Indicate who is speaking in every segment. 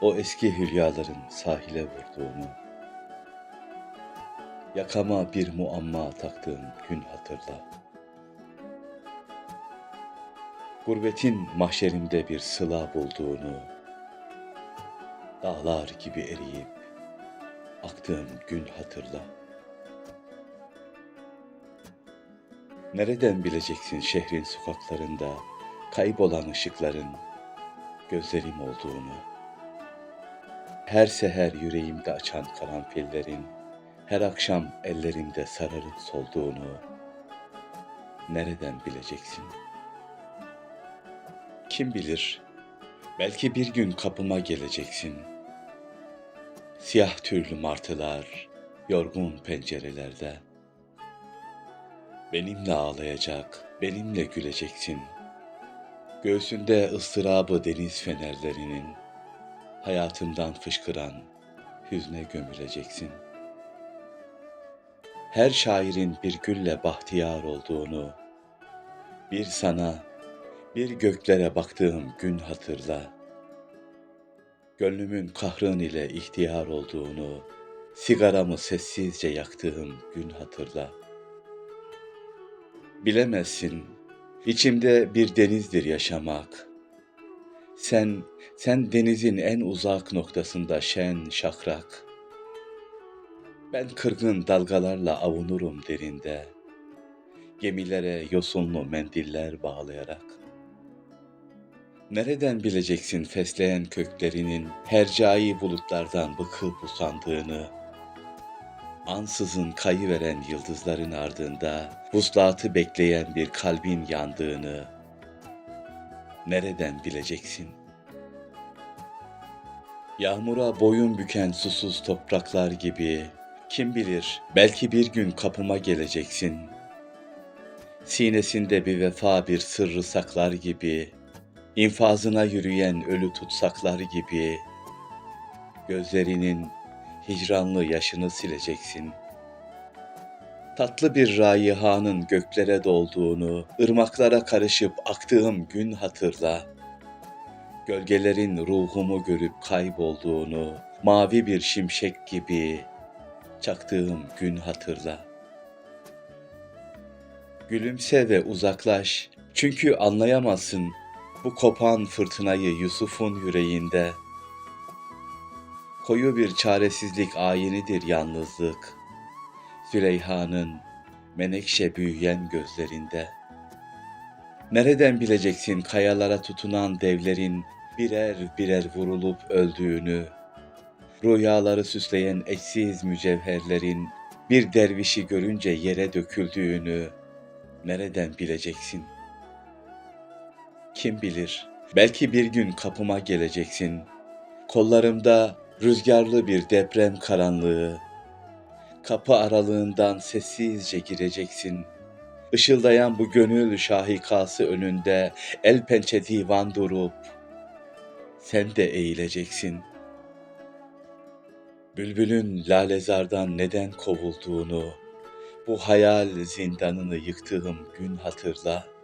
Speaker 1: o eski hülyaların sahile vurduğunu, yakama bir muamma taktığım gün hatırla. Gurbetin mahşerimde bir sıla bulduğunu, dağlar gibi eriyip aktığım gün hatırla. Nereden bileceksin şehrin sokaklarında kaybolan ışıkların gözlerim olduğunu? Her seher yüreğimde açan karanfillerin her akşam ellerimde sararıp solduğunu nereden bileceksin? Kim bilir, belki bir gün kapıma geleceksin. Siyah tüylü martılar, yorgun pencerelerde. Benimle ağlayacak, benimle güleceksin. Göğsünde ıstırabı deniz fenerlerinin, hayatımdan fışkıran hüzne gömüleceksin. Her şairin bir gülle bahtiyar olduğunu, bir sana, bir göklere baktığım gün hatırla. Gönlümün kahrın ile ihtiyar olduğunu, sigaramı sessizce yaktığım gün hatırla. Bilemezsin, içimde bir denizdir yaşamak. Sen, sen denizin en uzak noktasında şen şakrak. Ben kırgın dalgalarla avunurum derinde. Gemilere yosunlu mendiller bağlayarak. Nereden bileceksin fesleğen köklerinin hercai bulutlardan bıkıp usandığını? Ansızın kayıveren yıldızların ardında vuslatı bekleyen bir kalbin yandığını nereden bileceksin? Yağmura boyun büken susuz topraklar gibi kim bilir belki bir gün kapıma geleceksin. Sinesinde bir vefa bir sırrı saklar gibi infazına yürüyen ölü tutsaklar gibi gözlerinin hicranlı yaşını sileceksin. Tatlı bir raihanın göklere dolduğunu, ırmaklara karışıp aktığım gün hatırla. Gölgelerin ruhumu görüp kaybolduğunu, mavi bir şimşek gibi çaktığım gün hatırla. Gülümse ve uzaklaş, çünkü anlayamazsın bu kopan fırtınayı Yusuf'un yüreğinde. Koyu bir çaresizlik ayinidir yalnızlık. Züleyha'nın menekşe büyüyen gözlerinde. Nereden bileceksin kayalara tutunan devlerin birer birer vurulup öldüğünü? Rüyaları süsleyen eşsiz mücevherlerin bir dervişi görünce yere döküldüğünü nereden bileceksin?'' Kim bilir, belki bir gün kapıma geleceksin. Kollarımda rüzgarlı bir deprem karanlığı. Kapı aralığından sessizce gireceksin. Işıldayan bu gönül şahikası önünde el pençe divan durup sen de eğileceksin. Bülbülün lalezardan neden kovulduğunu, bu hayal zindanını yıktığım gün hatırla.''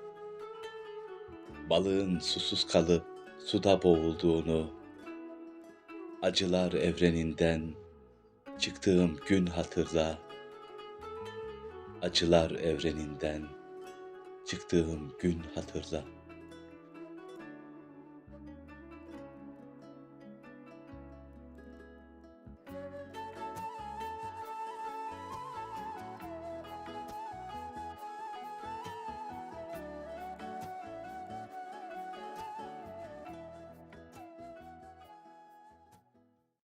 Speaker 1: balığın susuz kalıp suda boğulduğunu, acılar evreninden çıktığım gün hatırla, acılar evreninden çıktığım gün hatırla.